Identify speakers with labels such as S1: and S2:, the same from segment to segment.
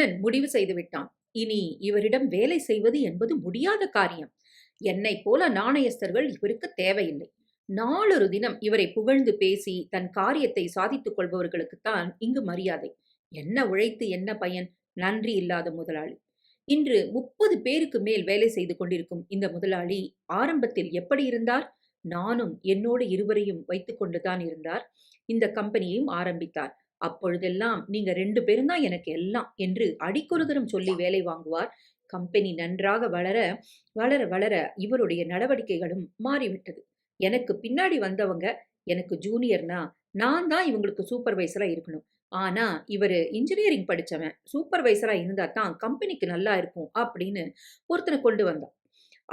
S1: கண்ணன் முடிவு செய்துவிட்டான் இனி இவரிடம் வேலை செய்வது என்பது முடியாத காரியம். என்னை போல நாணயஸ்தர்கள் இவருக்கு தேவையில்லை. நாளொரு தினம் இவரை புகழ்ந்து பேசி தன் காரியத்தை சாதித்துக் கொள்பவர்களுக்குத்தான் இங்கு மரியாதை. என்ன உழைத்து என்ன பயன்? நன்றி இல்லாத முதலாளி. இன்று முப்பது பேருக்கு மேல் வேலை செய்து கொண்டிருக்கும் இந்த முதலாளி ஆரம்பத்தில் எப்படி இருந்தார்? நானும் என்னோடு இருவரையும் வைத்துக்கொண்டுதான் இருந்தார். இந்த கம்பெனியையும் ஆரம்பித்தார். அப்பொழுதெல்லாம் நீங்க ரெண்டு பேரும் தான் எனக்கு எல்லாம் என்று அடிக்கொரு சொல்லி வேலை வாங்குவார். கம்பெனி நன்றாக வளர வளர வளர இவருடைய நடவடிக்கைகளும் மாறிவிட்டது. எனக்கு பின்னாடி வந்தவங்க எனக்கு ஜூனியர்னா நான் தான் இவங்களுக்கு சூப்பர்வைசரா இருக்கணும். ஆனா இவர் இன்ஜினியரிங் படிச்சவன் சூப்பர்வைசரா இருந்தா தான் கம்பெனிக்கு நல்லா இருக்கும் அப்படின்னு ஒருத்தனை கொண்டு வந்தான்.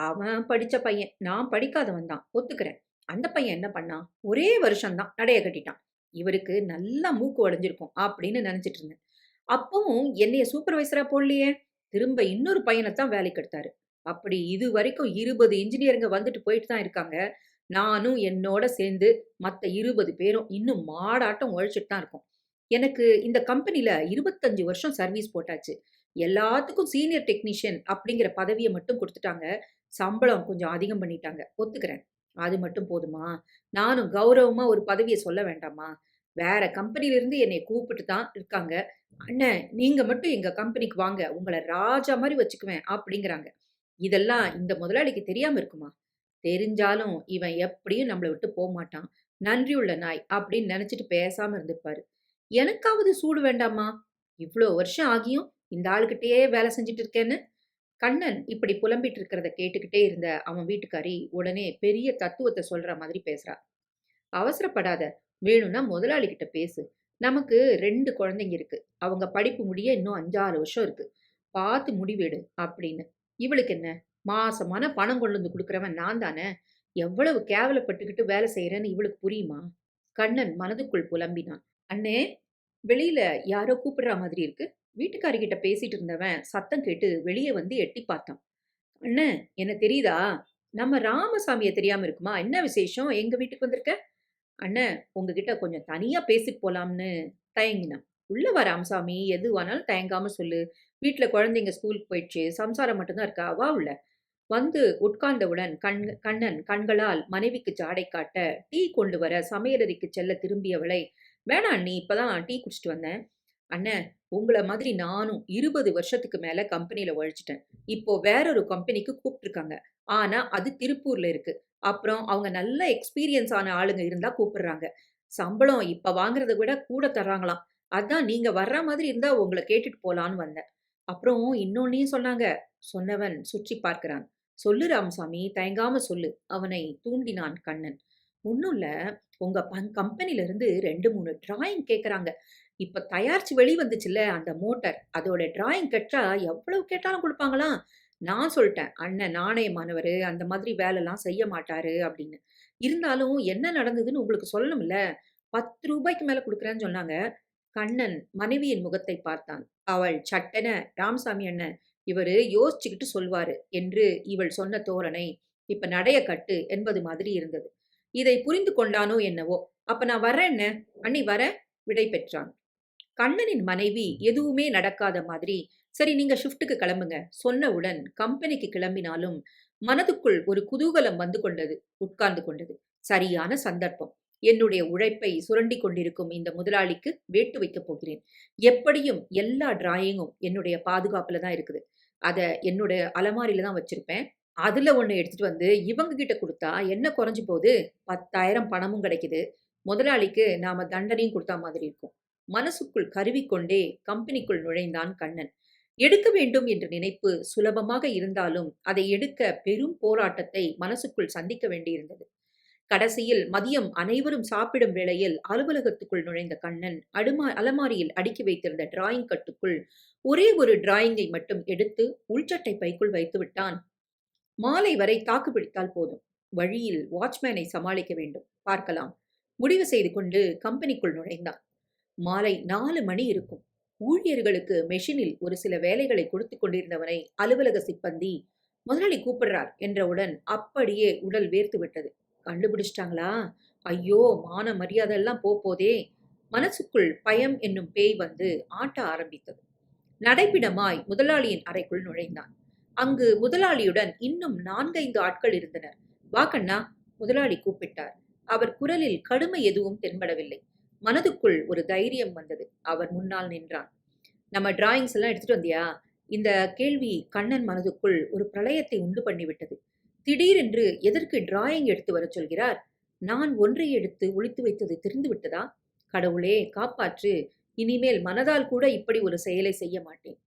S1: அவன் படிச்ச பையன் நான் படிக்காதவன் தான் ஒத்துக்கிறேன். அந்த பையன் என்ன பண்ணான்? ஒரே வருஷம்தான் நடைய கட்டிட்டான். இவருக்கு நல்லா மூக்கு உடஞ்சிருக்கும் அப்படின்னு நினைச்சிட்டு இருந்தேன். அப்பவும் என்னைய சூப்பர்வைசரா போடலையே திரும்ப இன்னொரு பையனைத்தான் வேலைக்கு எடுத்தாரு. அப்படி இது வரைக்கும் இருபது இன்ஜினியருங்க வந்துட்டு போயிட்டு தான் இருக்காங்க. நானும் என்னோட சேர்ந்து மற்ற இருபது பேரும் இன்னும் மாடாட்டம் உழைச்சிட்டு தான் இருக்கும். எனக்கு இந்த கம்பெனியில இருபத்தஞ்சு வருஷம் சர்வீஸ் போட்டாச்சு. எல்லாத்துக்கும் சீனியர் டெக்னீஷியன் அப்படிங்கிற பதவியை மட்டும் கொடுத்துட்டாங்க. சம்பளம் கொஞ்சம் அதிகம் பண்ணிட்டாங்க. ஒத்துக்கிறேன். அது மட்டும் போதுமா? நானும் கௌரவமா ஒரு பதவியை சொல்ல வேண்டாமா? வேற கம்பெனிலிருந்து என்னை கூப்பிட்டு தான் இருக்காங்க. அண்ணன் நீங்க மட்டும் எங்க கம்பெனிக்கு வாங்க. உங்களை ராஜா மாதிரி வச்சுக்குவேன் அப்படிங்கிறாங்க. இதெல்லாம் இந்த முதலாளிக்கு தெரியாம இருக்குமா? தெரிஞ்சாலும் இவன் எப்படியும் நம்மளை விட்டு போக மாட்டான். நன்றியுள்ள நாய் அப்படின்னு நினைச்சிட்டு பேசாம இருந்திருப்பாரு. எனக்காவது சூடு வேண்டாமா இவ்வளோ வருஷம் ஆகியும் இந்த ஆளுகிட்டயே வேலை செஞ்சுட்டு இருக்கேன்னு? கண்ணன் இப்படி புலம்பிட்டு இருக்கிறத கேட்டுக்கிட்டே இருந்த அவன் வீட்டுக்காரி உடனே பெரிய தத்துவத்தை சொல்ற மாதிரி பேசுறா. அவசரப்படாத. வேணும்னா முதலாளி கிட்ட பேசு. நமக்கு ரெண்டு குழந்தைங்க இருக்கு. அவங்க படிப்பு முடிய இன்னும் அஞ்சாறு வருஷம் இருக்கு. பார்த்து முடிவெடு அப்படின்னு. இவளுக்கு என்ன? மாசமான பணம் கொண்டு வந்து கொடுக்குறவன் நான் தானே? எவ்வளவு கேவலப்பட்டுக்கிட்டு வேலை செய்யறேன்னு இவளுக்கு புரியுமா? கண்ணன் மனதுக்குள் புலம்பினான். அண்ணே வெளியில யாரோ கூப்பிடுற மாதிரி இருக்கு. வீட்டுக்காரிகிட்ட பேசிட்டு இருந்தவன் சத்தம் கேட்டு வெளியே வந்து எட்டி பார்த்தான். அண்ணன் என்ன தெரியுதா? நம்ம ராமசாமியை தெரியாம இருக்குமா? என்ன விசேஷம்? எங்க வீட்டுக்கு வந்திருக்க? அண்ணன் உங்ககிட்ட கொஞ்சம் தனியா பேசிட்டு போலாம்னு தயங்கினான். உள்ள வர ராமசாமி எதுவானாலும் தயங்காம சொல்லு. வீட்டுல குழந்தைங்க ஸ்கூலுக்கு போயிடுச்சு சம்சாரம் மட்டும்தான் இருக்கா? வா உள்ள. வந்து உட்கார்ந்தவுடன் கண் கண்ணன் கண்களால் மனைவிக்கு ஜாடை காட்ட டீ கொண்டு வர சமையலறைக்கு செல்ல திரும்பியவளை வேணாம் அண்ணி இப்பதான் டீ குடிச்சிட்டு வந்தேன். அண்ணன் உங்களை மாதிரி நானும் இருபது வருஷத்துக்கு மேல கம்பெனியில் உழைச்சிட்டேன். இப்போ வேறொரு கம்பெனிக்கு கூப்பிட்டுருக்காங்க. ஆனா அது திருப்பூர்ல இருக்கு. அப்புறம் அவங்க நல்ல எக்ஸ்பீரியன்ஸ் ஆன ஆளுங்க இருந்தா கூப்பிடுறாங்க. சம்பளம் இப்ப வாங்குறத விட கூட தர்றாங்களாம். அதான் நீங்க வர்ற மாதிரி இருந்தா உங்களை கேட்டுட்டு போலான்னு வந்தேன். அப்புறம் இன்னொன்னையும் சொன்னாங்க. சொன்னவன் சுற்றி பார்க்கிறான். சொல்லு ராமசாமி தயங்காம சொல்லு. அவனை தூண்டினான் கண்ணன். ஒன்றும் இல்லை. உங்க பங் கம்பெனில இருந்து ரெண்டு மூணு டிராயிங் கேட்குறாங்க இப்ப தயாரிச்சு வெளி வந்துச்சுல்ல அந்த மோட்டர் அதோட டிராயிங் கட்டா எவ்வளவு கேட்டாலும் கொடுப்பாங்களாம். நான் சொல்லிட்டேன் அண்ணன் நாணயமானவர் அந்த மாதிரி வேலைலாம் செய்ய மாட்டாரு அப்படின்னு. இருந்தாலும் என்ன நடந்ததுன்னு உங்களுக்கு சொல்லணும்ல? பத்து ரூபாய்க்கு மேல கொடுக்குறேன்னு சொன்னாங்க. கண்ணன் மனைவியின் முகத்தை பார்த்தான். அவள் சட்டென ராமசாமி அண்ணன் இவரு யோசிச்சுக்கிட்டு சொல்வாரு என்று இவள் சொன்ன தோரணை இப்ப நடைய கட்டு என்பது மாதிரி இருந்தது. இதை புரிந்து கொண்டானோ என்னவோ? அப்ப நான் வரேன் என்ன அண்ணி வர விடை பெற்றான். கண்ணனின் மனைவி எதுவுமே நடக்காத மாதிரி சரி நீங்க ஷிஃப்ட்டுக்கு கிளம்புங்க. சொன்னவுடன் கம்பெனிக்கு கிளம்பினாலும் மனதுக்குள் ஒரு குதூகலம் வந்து கொண்டது உட்கார்ந்து கொண்டது. சரியான சந்தர்ப்பம். என்னுடைய உழைப்பை சுரண்டி கொண்டிருக்கும் இந்த முதலாளிக்கு வேட்டு வைக்கப் போகிறேன். எப்படியும் எல்லா டிராயிங்கும் என்னுடைய பாதுகாப்புல தான் இருக்குது. அதை என்னுடைய அலமாரியில தான் வச்சிருப்பேன். அதுல ஒன்று எடுத்துட்டு வந்து இவங்க கிட்ட கொடுத்தா என்ன குறைஞ்சு போகுது? பத்தாயிரம் பணமும் கிடைக்குது. முதலாளிக்கு நாம தண்டனையும் கொடுத்தா மாதிரி இருக்கும். மனசுக்குள் கருவிக்கொண்டே கம்பெனிக்குள் நுழைந்தான் கண்ணன். எடுக்க வேண்டும் என்ற நினைப்பு சுலபமாக இருந்தாலும் அதை எடுக்க பெரும் போராட்டத்தை மனசுக்குள் சந்திக்க வேண்டியிருந்தது. கடைசியில் மதியம் அனைவரும் சாப்பிடும் வேளையில் அலுவலகத்துக்குள் நுழைந்த கண்ணன் அடுமா அலமாரியில் அடுக்கி வைத்திருந்த டிராயிங் கட்டுக்குள் ஒரே ஒரு டிராயிங்கை மட்டும் எடுத்து உள்சட்டை பைக்குள் வைத்து விட்டான். மாலை வரை தாக்கு பிடித்தால் போதும். வழியில் வாட்ச்மேனை சமாளிக்க வேண்டும். பார்க்கலாம். முடிவு செய்து கொண்டு கம்பெனிக்குள் நுழைந்தான். மாலை நாலு மணி இருக்கும். ஊழியர்களுக்கு மெஷினில் ஒரு சில வேலைகளை கொடுத்து கொண்டிருந்தவனை அலுவலக சிப்பந்தி முதலாளி கூப்பிடுறார் என்றவுடன் அப்படியே உடல் வேர்த்து விட்டது. கண்டுபிடிச்சிட்டாங்களா? ஐயோ மான மரியாதையெல்லாம் போதே. மனசுக்குள் பயம் என்னும் பேய் வந்து ஆட்ட ஆரம்பித்தது. நடைப்பிடமாய் முதலாளியின் அறைக்குள் நுழைந்தான். அங்கு முதலாளியுடன் இன்னும் நான்கைந்து ஆட்கள் இருந்தனர். வா கண்ணா முதலாளி கூப்பிட்டார். அவர் குரலில் கடுமை எதுவும் தென்படவில்லை. மனதுக்குள் ஒரு தைரியம் வந்தது. அவர் முன்னால் நின்றான். நம்ம டிராயிங்ஸ் எல்லாம் எடுத்துட்டு வந்தியா? இந்த கேள்வி கண்ணன் மனதுக்குள் ஒரு பிரளயத்தை உண்டு பண்ணிவிட்டது. திடீரென்று எதற்கு டிராயிங் எடுத்து வரச் சொல்கிறார்? நான் ஒன்றை எடுத்து ஒழித்து வைத்தது தெரிந்து விட்டதா? கடவுளே காப்பாற்று. இனிமேல் மனதால் கூட இப்படி ஒரு செயலை செய்ய மாட்டேன்.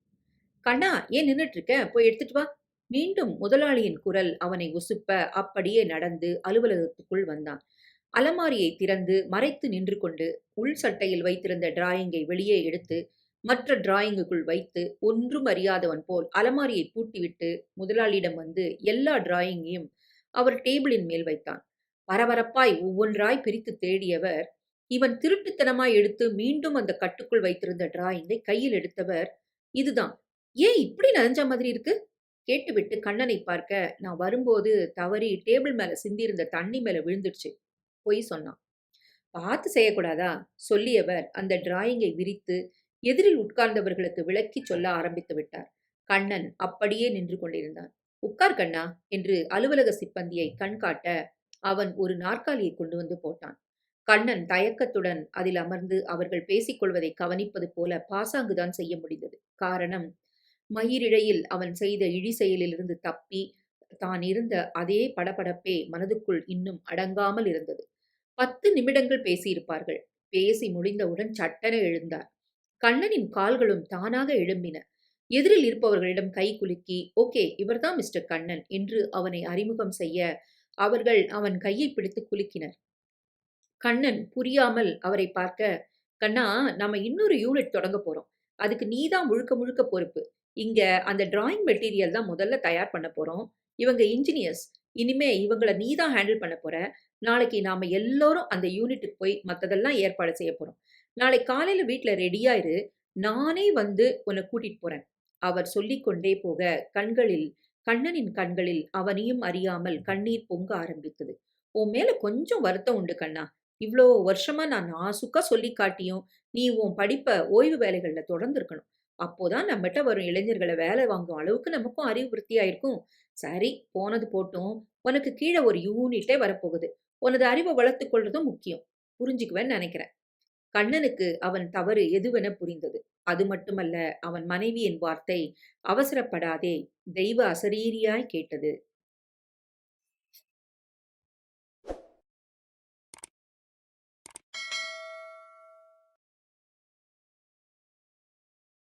S1: கண்ணா ஏன் நின்னுட்டு இருக்க போய் எடுத்துட்டு வா. மீண்டும் முதலாளியின் குரல் அவனை உசுப்ப அப்படியே நடந்து அலுவலகத்துக்குள் வந்தான். அலமாரியை திறந்து மறைத்து நின்று கொண்டு உள் சட்டையில் வைத்திருந்த டிராயிங்கை வெளியே எடுத்து மற்ற டிராயிங்குக்குள் வைத்து ஒன்றும் அறியாதவன் போல் அலமாரியை பூட்டிவிட்டு முதலாளியிடம் வந்து எல்லா டிராயிங்கையும் அவர் டேபிளின் மேல் வைத்தான். பரபரப்பாய் ஒவ்வொன்றாய் பிரித்து தேடியவர் இவன் திருட்டுத்தனமாய் எடுத்து மீண்டும் அந்த கட்டுக்குள் வைத்திருந்த டிராயிங்கை கையில் எடுத்தவர் இதுதான். ஏன் இப்படி நனைஞ்ச மாதிரி இருக்கு? கேட்டுவிட்டு கண்ணனை பார்க்க நான் வரும்போது தவறி டேபிள் மேல சிந்தியிருந்த தண்ணி மேல விழுந்துடுச்சு. பொய் சொன்னான். பார்த்து செய்யக்கூடாதா? சொல்லியவர் அந்த டிராயிங்கை விரித்து எதிரில் உட்கார்ந்தவர்களுக்கு விளக்கி சொல்ல ஆரம்பித்து விட்டார். கண்ணன் அப்படியே நின்று கொண்டிருந்தான். உட்கார் கண்ணா என்று அலுவலக சிப்பந்தியை கண்காட்ட அவன் ஒரு நாற்காலியை கொண்டு வந்து போட்டான். கண்ணன் தயக்கத்துடன் அதில் அமர்ந்து அவர்கள் பேசிக்கொள்வதை கவனிப்பது போல பாசாங்குதான் செய்ய முடிந்தது. காரணம் மயிரிழையில் அவன் செய்த இழி செயலிலிருந்து தப்பி தான் இருந்த அதே படபடப்பே மனதுக்குள் இன்னும் அடங்காமல் இருந்தது. பத்து நிமிடங்கள் பேசியிருப்பார்கள். பேசி முடிந்தவுடன் சட்டென எழுந்தார். கண்ணனின் கால்களும் தானாக எழும்பின. எதிரில் இருப்பவர்களிடம் கை குலுக்கி ஓகே இவர்தான் மிஸ்டர் கண்ணன் என்று அவனை அறிமுகம் செய்ய அவர்கள் அவன் கையை பிடித்து குலுக்கினர். கண்ணன் புரியாமல் அவரை பார்க்க கண்ணா நம்ம இன்னொரு யூனிட் தொடங்க போறோம். அதுக்கு நீ தான் முழுக்க முழுக்க பொறுப்பு. இங்க அந்த டிராயிங் மெட்டீரியல் தான் முதல்ல தயார் பண்ண போறோம். இவங்க இன்ஜினியர்ஸ் இனிமே இவங்கள நீ தான் ஹேண்டில் பண்ண போற. நாளைக்கு நாம எல்லோரும் அந்த யூனிட்டுக்கு போய் மத்ததெல்லாம் ஏற்பாடு செய்ய போறோம். நாளை காலையில வீட்ல ரெடியா இரு. நானே வந்து உன்னை கூட்டிட்டு போறேன். அவர் சொல்லிக்கொண்டே போக கண்களில் கண்ணனின் கண்களில் அவனையும் அறியாமல் கண்ணீர் பொங்க ஆரம்பித்தது. உன் மேல கொஞ்சம் வருத்தம் உண்டு கண்ணா. இவ்வளோ வருஷமா நான் நாசுக்கா சொல்லி காட்டியும் நீ உன் படிப்பை ஓய்வு வேலைகள்ல தொடர்ந்து இருக்கணும் அப்போதான் நம்மகிட்ட வரும் இளைஞர்களை வேலை வாங்கும் அளவுக்கு நமக்கும் அறிவு விருத்தியாயிருக்கும் சரி போனது போட்டும். உனக்கு கீழே ஒரு யூனிட்டே வரப்போகுது. உனது அறிவை வளர்த்துக் கொள்றதும் முக்கியம். புரிஞ்சுக்குவேன்னு நினைக்கிறேன். கண்ணனுக்கு அவன் தவறு எதுவென புரிந்தது. அது மட்டுமல்ல அவன் மனைவியின் வார்த்தை அவசரப்படாதே. தெய்வ அசரீரியாய் கேட்டது.